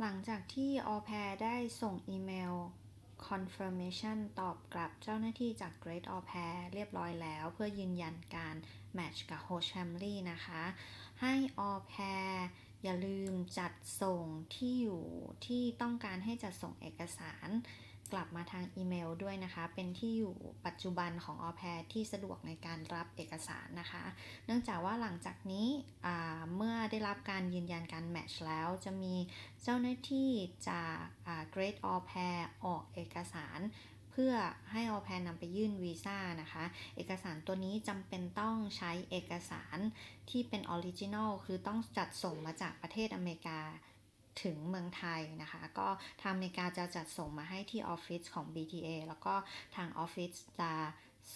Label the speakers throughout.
Speaker 1: หลังจากที่ออแพรได้ส่งอีเมล confirmation ตอบกลับเจ้าหน้าที่จาก Great All Pair เรียบร้อยแล้ว เพื่อยืนยันการ แมทช์กับ Host Family นะคะ ให้ All Pair อย่าลืมจัดส่งที่อยู่ที่ต้องการให้จัดส่งเอกสาร กลับมาทางอีเมลด้วยนะคะ เป็นที่อยู่ปัจจุบันของ All Pair ที่สะดวกในการรับเอกสารนะคะ เนื่องจากว่าหลังจากนี้เมื่อได้รับการยืนยันการแมทช์แล้ว จะมีเจ้าหน้าที่จากอ่า Great All Pair ออกเอกสารเพื่อให้ All Pair นำไปยื่นวีซ่านะคะ เอกสารตัวนี้จำเป็นต้องใช้เอกสารที่เป็นออริจินอลคือต้องจัดส่งมาจากประเทศอเมริกา ถึงเมืองไทยนะคะ ก็ทางอเมริกาจะจัดส่งมาให้ที่ออฟฟิศของ BTA แล้วก็ทางออฟฟิศจะ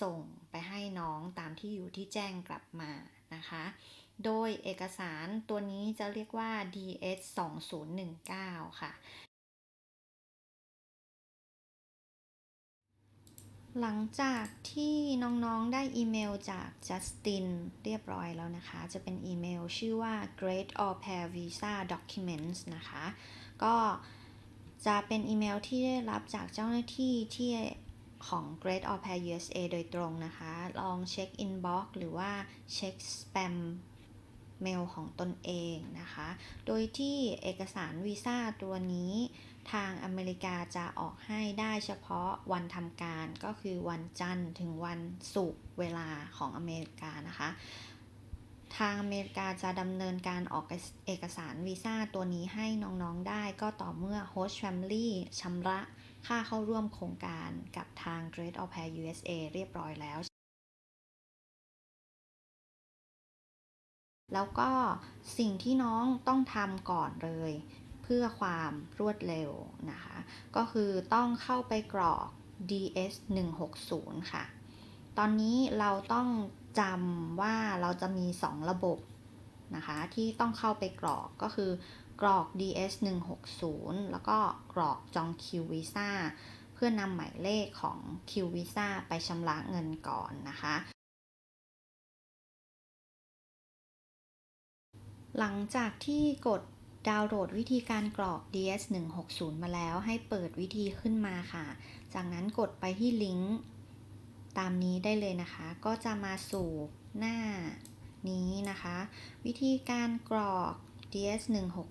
Speaker 1: ส่งไปให้น้องตามที่อยู่ที่แจ้งกลับมานะคะ โดยเอกสารตัวนี้จะเรียกว่า DS 2019ค่ะ หลังจากที่น้องๆได้อีเมลจากจัสตินเรียบร้อยแล้วนะคะ จะเป็นอีเมลชื่อว่า Great All Pair Visa Documents นะคะ ก็จะเป็นอีเมลที่ได้รับจากเจ้าหน้าที่ที่ของ Great All Pair USA โดยตรงนะคะ ลองเช็ค Inbox หรือว่าเช็ค Spam เมลของตนเองนะคะ โดยที่เอกสารวีซ่าตัวนี้ ทางอเมริกาจะออกให้ได้เฉพาะวันทำการก็คือวันจันทร์ถึงวันศุกร์เวลาของอเมริกานะคะ ทางอเมริกาจะดำเนินการออกเอกสารวีซ่าตัวนี้ให้น้องๆได้ก็ต่อเมื่อ Host Family ชำระค่าเข้าร่วมโครงการกับทาง Great a l Pair USA เรียบร้อยแล้ว แล้วก็สิ่งที่น้องต้องทำก่อนเลย พื่อความรวดเร็วนะคะ ก็คือต้องเข้าไปกรอก DS 160ค่ะ ตอนนี้เราต้องจำว่าเราจะมี 2 ระบบนะคะ ที่ต้องเข้าไปกรอกก็คือกรอก DS 160แล้วก็กรอกจองคิววีซ่าเพื่อนำหมายเลขของคิววีซ่าไปชำระเงินก่อนนะคะหลังจากที่กด ดาวน์โหลดวิธีการกรอก DS 160 มาแล้วให้เปิดวิธีขึ้นมาค่ะ จากนั้นกดไปที่ลิงก์ตามนี้ได้เลยนะคะ ก็จะมาสู่หน้านี้นะคะ วิธีการกรอก DS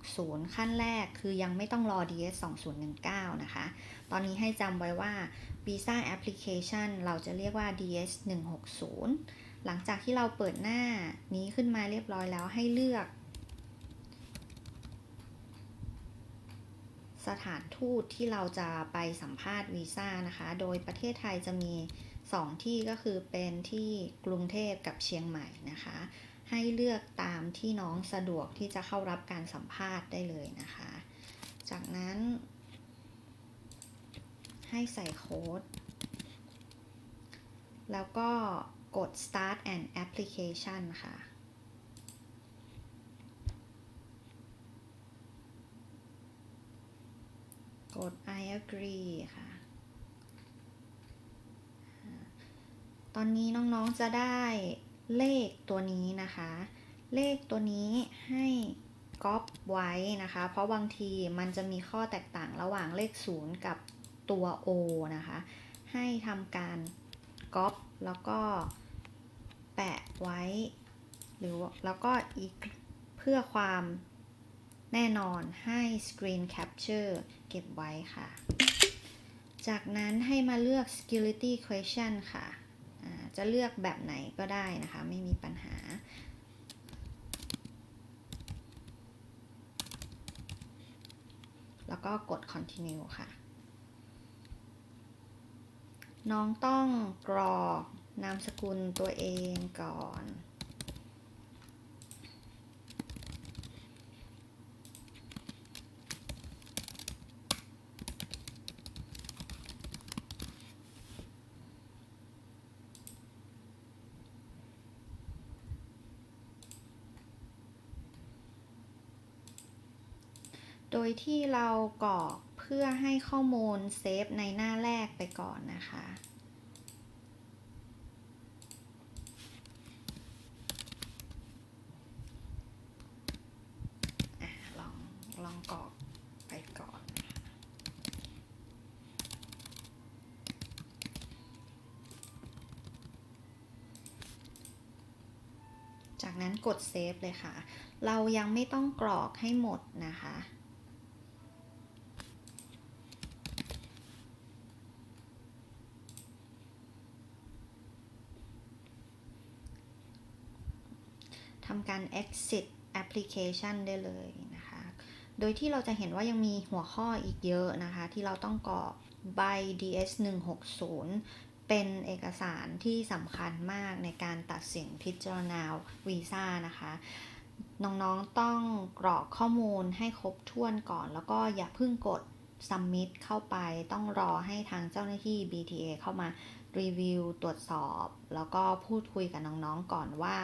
Speaker 1: 160 ขั้นแรกคือยังไม่ต้องรอ DS 2019 นะคะ ตอนนี้ให้จำไว้ว่า Visa Application เราจะเรียกว่า DS 160 หลังจากที่เราเปิดหน้านี้ขึ้นมาเรียบร้อยแล้วให้เลือก สถานทูตที่เราจะไปสัมภาษณ์วีซ่านะคะ โดยประเทศไทยจะมี 2 ที่ก็คือเป็นที่กรุงเทพกับเชียงใหม่นะคะ ให้เลือกตามที่น้องสะดวกที่จะเข้ารับการสัมภาษณ์ได้เลยนะคะ จากนั้น ให้ใส่โค้ด แล้วก็กด start an application ค่ะ กด I agree ค่ะ ตอนนี้น้องๆจะได้เลขตัวนี้นะคะ เลขตัวนี้ให้ก๊อปไว้นะคะ เพราะบางทีมันจะมีข้อแตกต่างระหว่างเลข 0 กับตัว O นะคะ ให้ทำการก๊อปแล้วก็แปะไว้ หรือแล้วก็อีกเพื่อความ แน่นอนให้ Screen Capture เก็บไว้ค่ะ จากนั้นให้มาเลือก Security Question ค่ะ จะเลือกแบบไหนก็ได้นะคะ ไม่มีปัญหาแล้วก็กด continue ค่ะ น้องต้องกรอกนามสกุลตัวเองก่อน โดยที่เรากรอกเพื่อให้ข้อมูลเซฟในหน้าแรกไปก่อนนะคะ ลองลองกรอกไปก่อน จากนั้นกดเซฟเลยค่ะ เรายังไม่ต้องกรอกให้หมดนะคะำการ exit application ได้เลยนะคะ โดยที่เราจะเห็นว่ายังมีหัวข้ออีกเยอะนะคะ ที่เราต้องกรอกใบ DS 160เป็นเอกสารที่สำคัญมากในการตัดสินพิจารณาวีซ่านะคะ น้องๆต้องกรอกข้อมูลให้ครบถ้วนก่อน แล้วก็อย่าเพิ่งกด submit เข้าไป ต้องรอให้ทางเจ้าหน้าที่ BTA เข้ามา รีวิว ตรวจสอบ แล้วก็พูดคุยกับน้องๆก่อนว่า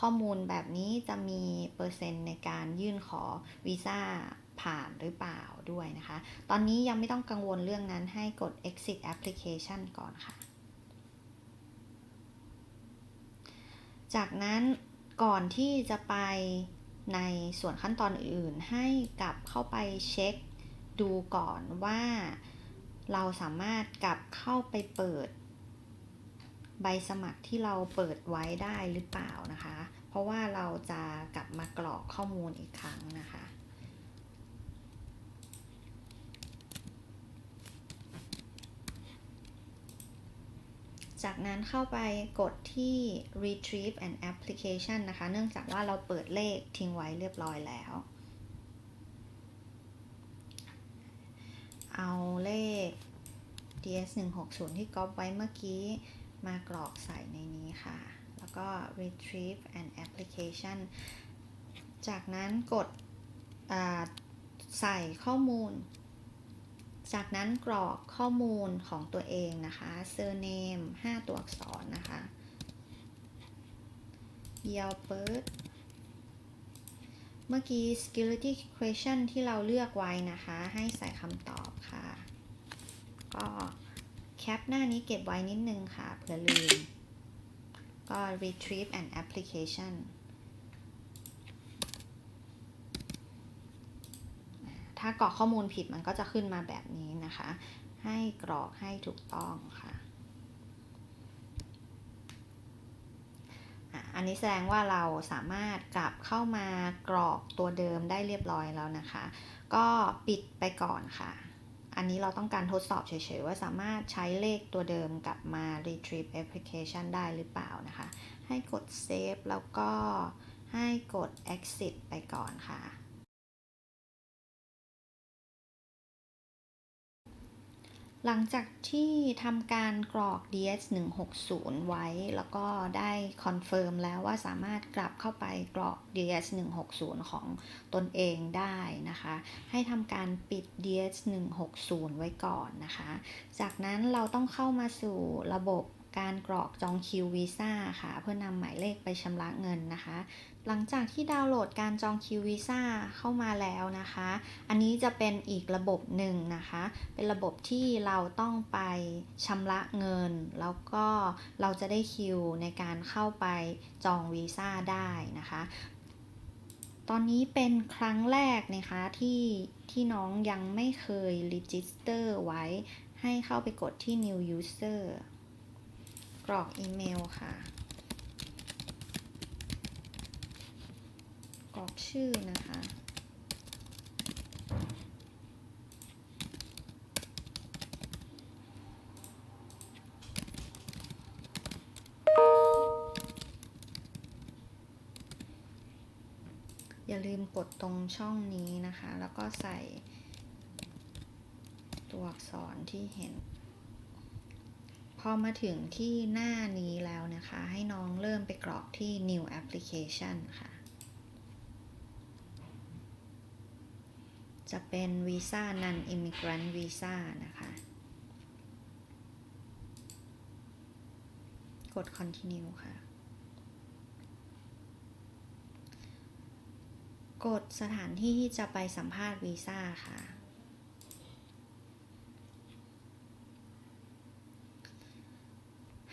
Speaker 1: ข้อมูลแบบนี้จะมีเปอร์เซ็นต์ในการยื่นขอวีซ่าผ่านหรือเปล่าด้วยนะคะ ตอนนี้ยังไม่ต้องกังวลเรื่องนั้นให้กด exit application ก่อนค่ะ จากนั้นก่อนที่จะไปในส่วนขั้นตอนอื่นให้กลับเข้าไปเช็คดูก่อนว่าเราสามารถกลับเข้าไปเปิด ใบสมัครที่เราเปิดไว้ได้หรือเปล่านะคะ เพราะว่าเราจะกลับมากรอกข้อมูลอีกครั้งนะคะจากนั้นเข้าไปกดที่ retrieve an application นะคะ เนื่องจากว่าเราเปิดเลขทิ้งไว้เรียบร้อยแล้ว เอาเลข DS 160ที่ก๊อปไว้เมื่อกี้ มากรอกใส่ในนี้ค่ะ แล้วก็ retrieve an application จากนั้นกดใส่ข้อมูล จากนั้นกรอกข้อมูลของตัวเองนะคะ surname 5 ตัวอักษรนะคะ year birth เมื่อกี้ security question ที่เราเลือกไว้นะคะ ให้ใส่คำตอบค่ะ ก็ ปหน้านี้เก็บไว้นิดนึงค่ะเผื่อลืม ก็ retrieve an application ถ้ากรอกข้อมูลผิดมันก็จะขึ้นมาแบบนี้นะคะ ให้กรอกให้ถูกต้องค่ะ อันนี้แสดงว่าเราสามารถกลับเข้ามากรอกตัวเดิมได้เรียบร้อยแล้วนะคะ ก็ปิดไปก่อนค่ะ อันนี้เราต้องการทดสอบเฉยๆ ว่าสามารถใช้เลขตัวเดิมกลับมา retrieve application ได้หรือเปล่านะคะ ให้กด save แล้วก็ให้กด exit ไปก่อนค่ะ หลังจากที่ทำการกรอก DS 160ไว้ แล้วก็ได้คอนเฟิร์มแล้วว่าสามารถกลับเข้าไปกรอก DS 160ของตนเองได้นะคะ ให้ทำการปิด DS 160ไว้ก่อนนะคะ จากนั้นเราต้องเข้ามาสู่ระบบการกรอกจองคิววีซ่าค่ะ เพื่อนำหมายเลขไปชำระเงินนะคะ หลังจากที่ดาวน์โหลดการจองคิววีซ่าเข้ามาแล้วนะคะ อันนี้จะเป็นอีกระบบหนึ่งนะคะ เป็นระบบที่เราต้องไปชำระเงิน แล้วก็เราจะได้คิวในการเข้าไปจองวีซ่าได้นะคะ ตอนนี้เป็นครั้งแรกนะคะที่ที่น้องยังไม่เคย register ไว้ ให้เข้าไปกดที่ new user กรอกอีเมลค่ะ กร อกชื่อนะคะ อย่าลืมกดตรงช่องนี้นะคะ แล้วก็ใส่ตัวอักษรที่เห็น พอมาถึงที่หน้านี้แล้วนะคะ ให้น้องเริ่มไปกรอกที่ new application ค่ะ จะเป็น Visa Non Immigrant Visa นะคะ กด continue ค่ะ กดสถานที่ที่จะไปสัมภาษณ์วีซ่าค่ะ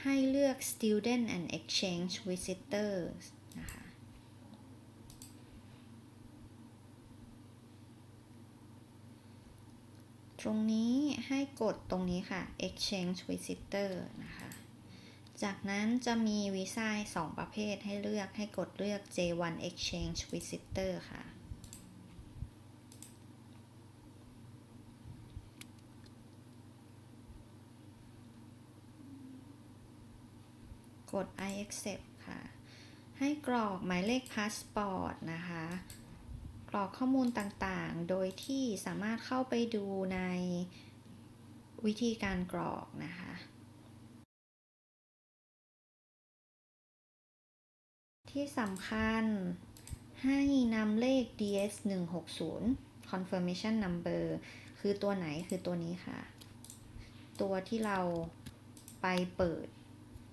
Speaker 1: ให้เลือก student and exchange visitors นะคะ ต รงนี้ให้กดตรงนี้ค่ะ exchange visitor นะคะ จากนั้นจะมีวีซ่าสองประเภทให้เลือกให้กดเลือก J1 Exchange Visitor ค่ะกด I accept ค่ะ ให้กรอกหมายเลขพาสปอร์ตนะคะ กรอกข้อมูลต่างๆ โดยที่สามารถเข้าไปดูในวิธีการกรอกนะคะ ที่สำคัญให้นำเลข DS 160 confirmation number คือตัวไหนคือตัวนี้ค่ะ ตัวที่เราไปเปิด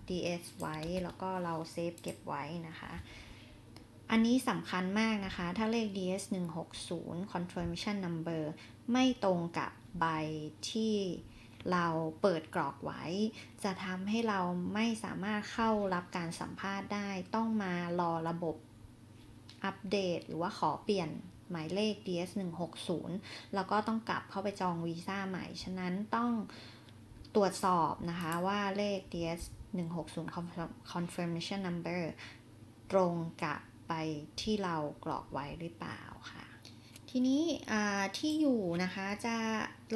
Speaker 1: DS ไว้ แล้วก็เราเซฟเก็บไว้นะคะ อันนี้สำคัญมากนะคะ ถ้าเลข DS 160 confirmation number ไม่ตรงกับใบที่เราเปิดกรอกไว้ จะทำให้เราไม่สามารถเข้ารับการสัมภาษณ์ได้ ต้องมารอระบบอัปเดต หรือว่าขอเปลี่ยนหมายเลข DS 160แล้วก็ต้องกลับเข้าไปจองวีซ่าใหม่ ฉะนั้นต้องตรวจสอบนะคะว่าเลข DS 160 confirmation number ตรงกับ ไปที่เรากรอกไว้หรือเปล่าค่ะ ทีนี้ที่อยู่นะคะจะ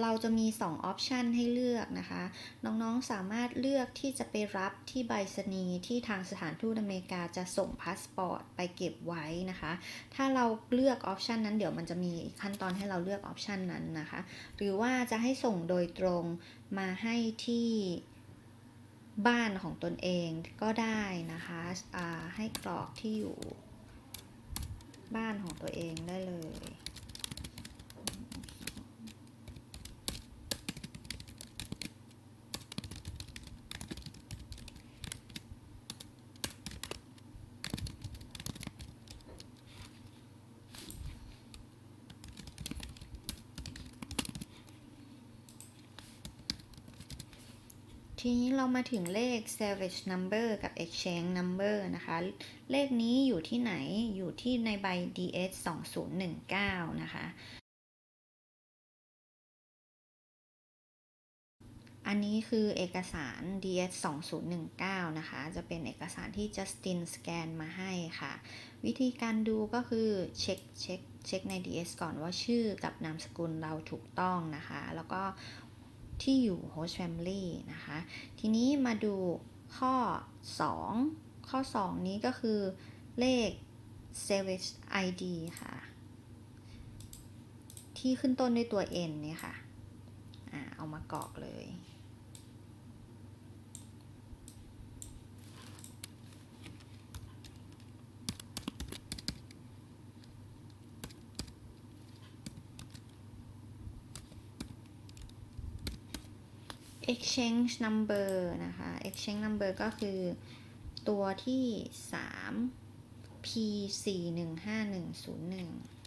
Speaker 1: เราจะมี 2 ออปชันให้เลือกนะคะ น้องๆสามารถเลือกที่จะไปรับที่ใบสนีที่ทางสถานทูตอเมริกาจะส่งพาสปอร์ตไปเก็บไว้นะคะ ถ้าเราเลือกออปชันนั้นเดี๋ยวมันจะมีขั้นตอนให้เราเลือกออปชันนั้นนะคะ หรือว่าจะให้ส่งโดยตรงมาให้ที่บ้านของตนเองก็ได้นะคะให้กรอกที่อยู่ บ้านของตัวเองได้เลย ทีนี้เรามาถึงเลข service number กับ exchange number นะคะ เลขนี้อยู่ที่ไหน อยู่ที่ในใบ DS 2019 นะคะ อันนี้คือเอกสาร DS 2019 นะคะ จะเป็นเอกสารที่ Justin สแกนมาให้ค่ะ วิธีการดูก็คือเช็คเช็คเช็คใน DS ก่อนว่าชื่อกับนามสกุลเราถูกต้องนะคะ แล้วก็ ที่อยู่ host family นะคะ ทีนี้มาดูข้อ 2 ข้อ 2 นี้ก็คือเลข service ID ค่ะ ที่ขึ้นต้นด้วยตัว N เนี่ยค่ะ เอามากรอกเลย exchange number นะคะ exchange number ก็คือตัวที่ 3 p 4 1 5 1 0 1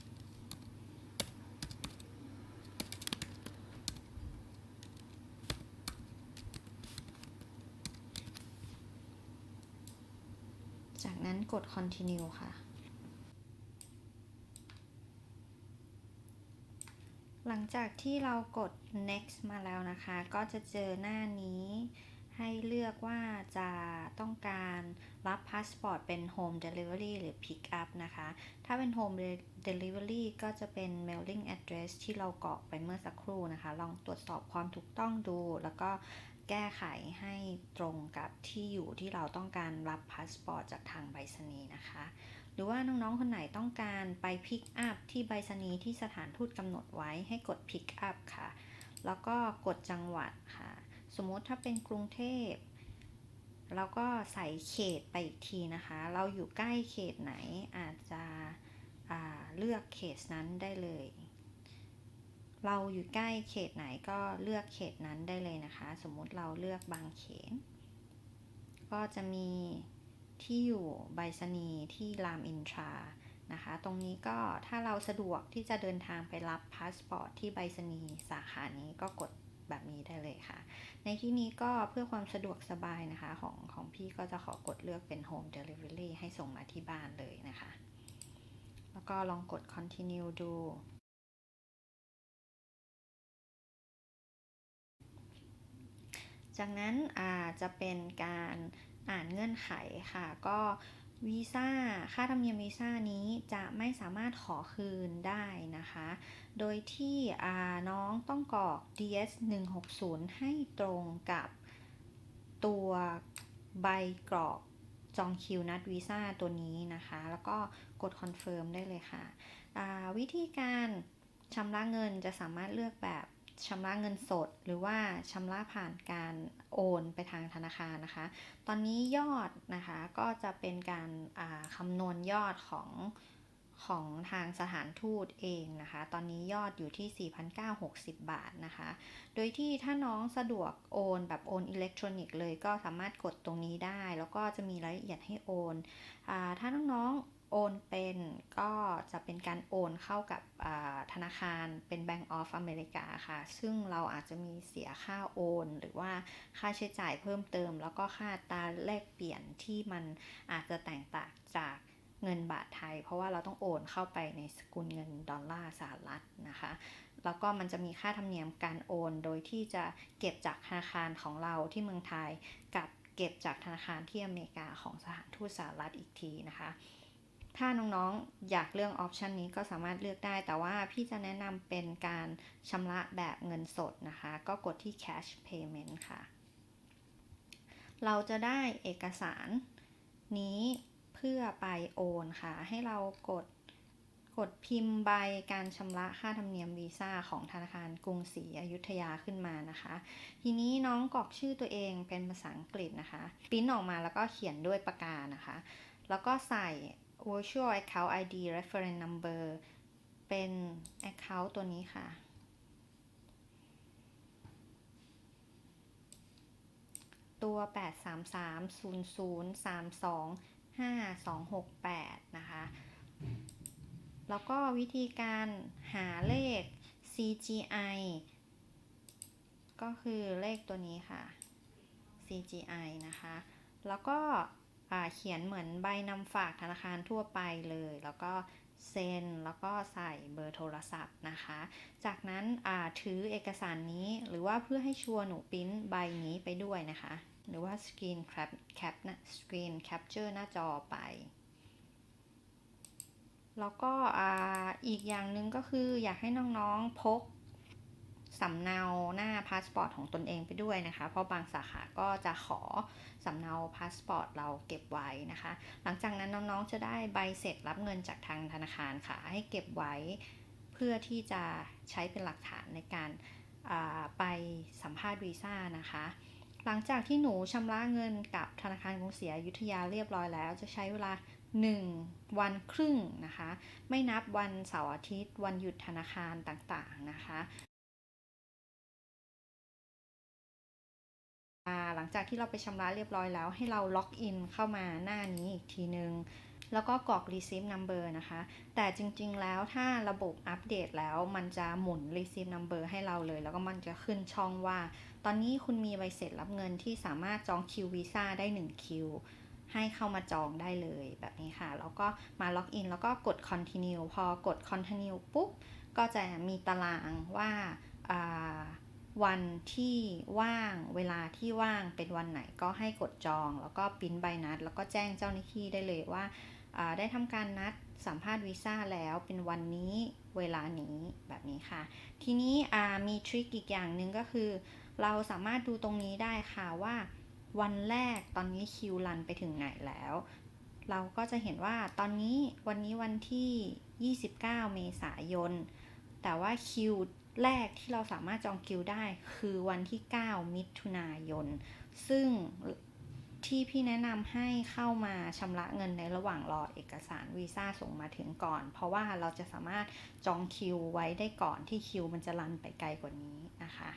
Speaker 1: จากนั้นกด continue ค่ะ หลังจากที่เรากด next มาแล้วนะคะ ก็จะเจอหน้านี้ ให้เลือกว่าจะต้องการรับพาสปอร์ตเป็น home delivery หรือ pick up นะคะ ถ้าเป็น home delivery ก็จะเป็น mailing address ที่เรากรอกไปเมื่อสักครู่นะคะ ลองตรวจสอบความถูกต้องดู แล้วก็แก้ไขให้ตรงกับที่อยู่ที่เราต้องการรับพาสปอร์ตจากทางใบสนีย์นะคะ หรือว่าน้องๆ คนไหนต้องการไปพิกอัพที่ใบสนีที่สถานทูตกำหนดไว้ให้กดพิกอัพค่ะ แล้วก็กดจังหวัดค่ะ สมมติถ้าเป็นกรุงเทพเราก็ใส่เขตไปอีกทีนะคะ เราอยู่ใกล้เขตไหนอาจจะเลือกเขตนั้นได้เลย เราอยู่ใกล้เขตไหนก็เลือกเขตนั้นได้เลยนะคะ สมมุติเราเลือกบางเขน ก็จะมี ที่อยู่ใบสนีที่รามอินทรานะคะ ตรงนี้ก็ถ้าเราสะดวกที่จะเดินทางไปรับพาสปอร์ตที่ใบสนีสาขานี้ก็กดแบบนี้ได้เลยค่ะ ในที่นี้ก็เพื่อความสะดวกสบายนะคะ ของของพี่ก็จะขอกดเลือกเป็น Home Delivery ให้ส่งมาที่บ้านเลยนะคะ แล้วก็ลองกด continue ดู จากนั้นอาจจะเป็นการ อ่านเงื่อนไขค่ะ ก็วีซ่าค่าธรรมเนียมวีซ่านี้จะไม่สามารถขอคืนได้นะคะ โดยที่น้องต้องกรอก DS 160ให้ตรงกับตัวใบกรอกจองคิวนัดวีซ่าตัวนี้นะคะ แล้วก็กดคอนเฟิร์มได้เลยค่ะ วิธีการชำระเงินจะสามารถเลือกแบบ ชำระเงินสด หรือว่าชำระผ่านการโอนไปทางธนาคารนะคะ ตอนนี้ยอดนะคะก็จะเป็นการคำนวณยอดของของทางสถานทูตเองนะคะ ตอนนี้ยอดอยู่ที่ 4,960 บาทนะคะ โดยที่ถ้าน้องสะดวกโอนแบบโอนอิเล็กทรอนิกส์เลยก็สามารถกดตรงนี้ได้ แล้วก็จะมีรายละเอียดให้โอนอถ้าน้องๆ โอนเป็นก็จะเป็นการโอนเข้ากับธนาคารเป็น Bank of America ค่ะ ซึ่งเราอาจจะมีเสียค่าโอน หรือว่าค่าใช้จ่ายเพิ่มเติม แล้วก็ค่าตาแลกเปลี่ยนที่มันอาจจะแตกต่างจากเงินบาทไทย เพราะว่าเราต้องโอนเข้าไปในสกุลเงินดอลลาร์สหรัฐนะคะ แล้วก็มันจะมีค่าธรรมเนียมการโอน โดยที่จะเก็บจากธนาคารของเราที่เมืองไทย กับเก็บจากธนาคารที่อเมริกาของสถานทูตสหรัฐอีกทีนะคะ ถ้าน้องๆ อยากเลือกออปชันนี้ก็สามารถเลือกได้ แต่ว่าพี่จะแนะนำเป็นการชำระแบบเงินสดนะคะ ก็กดที่ cash payment ค่ะ เราจะได้เอกสารนี้เพื่อไปโอนค่ะ ให้เรากดกดพิมพ์ใบการชำระค่าธรรมเนียมวีซ่าของธนาคารกรุงศรีอยุธยาขึ้นมานะคะ ทีนี้น้องกรอกชื่อตัวเองเป็นภาษาอังกฤษนะคะ ปิ้นออกมาแล้วก็เขียนด้วยปากกานะคะ แล้วก็ใส่ virtual account ID reference number เป็น account ตัวนี้ค่ะ ตัว 8330032 5268 นะคะ แล้วก็วิธีการหาเลข CGI ก็คือเลขตัวนี้ค่ะ CGI นะคะ แล้วก็ เขียนเหมือนใบนำฝากธนาคารทั่วไปเลย แล้วก็เซ็นแล้วก็ใส่เบอร์โทรศัพท์นะคะ จากนั้นถือเอกสารนี้หรือว่าเพื่อให้ชัวร์หนูปิ้นใบนี้ไปด้วยนะคะ หรือว่าสกรีนแคปแคปนะสกรีนแคปเจอร์หน้าจอไป แล้วก็อีกอย่างหนึ่งก็คืออยากให้น้องๆพก สำเนาหน้าพาสปอร์ตของตนเองไปด้วยนะคะ เพราะบางสาขาก็จะขอสำเนาพาสปอร์ตเราเก็บไว้นะคะ หลังจากนั้นน้องๆจะได้ใบเสร็จรับเงินจากทางธนาคารค่ะ ให้เก็บไว้เพื่อที่จะใช้เป็นหลักฐานในการไปสัมภาษณ์วีซ่านะคะ หลังจากที่หนูชำระเงินกับธนาคารกรุงศรีอยุธยาเรียบร้อยแล้ว จะใช้เวลา 1 วันครึ่งนะคะ ไม่นับวันเสาร์อาทิตย์ วันหยุดธนาคารต่างๆนะคะ หลังจากที่เราไปชำระเรียบร้อยแล้ว ให้เราล็อกอินเข้ามาหน้านี้อีกทีนึง แล้วก็กรอก receipt number นะคะ แต่จริงๆ แล้วถ้าระบบอัปเดตแล้วมันจะหมุน receipt number ให้เราเลย แล้วก็มันจะขึ้นช่องว่า ตอนนี้คุณมีใบเสร็จรับเงินที่สามารถจองคิววีซ่าได้1คิวให้เข้ามาจองได้เลยแบบนี้ค่ะ แล้วก็มาล็อกอินแล้วก็กด continue พอกด continue ปุ๊บ ก็จะมีตารางว่า วันที่ว่างเวลาที่ว่างเป็นวันไหนก็ให้กดจอง แล้วก็ปิ้นใบนัด แล้วก็แจ้งเจ้าหน้าที่ได้เลยว่าได้ทำการนัดสัมภาษณ์วีซ่าแล้วเป็นวันนี้เวลานี้แบบนี้ค่ะ ทีนี้มีทริคอีกอย่างหนึ่งก็คือ เราสามารถดูตรงนี้ได้ค่ะว่า วันแรกตอนนี้คิวรันไปถึงไหนแล้ว เราก็จะเห็นว่าตอนนี้วันนี้วันที่ 29 เมษายน แต่ว่าคิว แรกที่เราสามารถจองคิวได้คือวันที่ 9 มิถุนายน ซึ่งที่พี่แนะนำให้เข้ามาชำระเงินในระหว่างรอเอกสารวีซ่าส่งมาถึงก่อน เพราะว่าเราจะสามารถจองคิวไว้ได้ก่อนที่คิวมันจะรันไปไกลกว่านี้นะคะ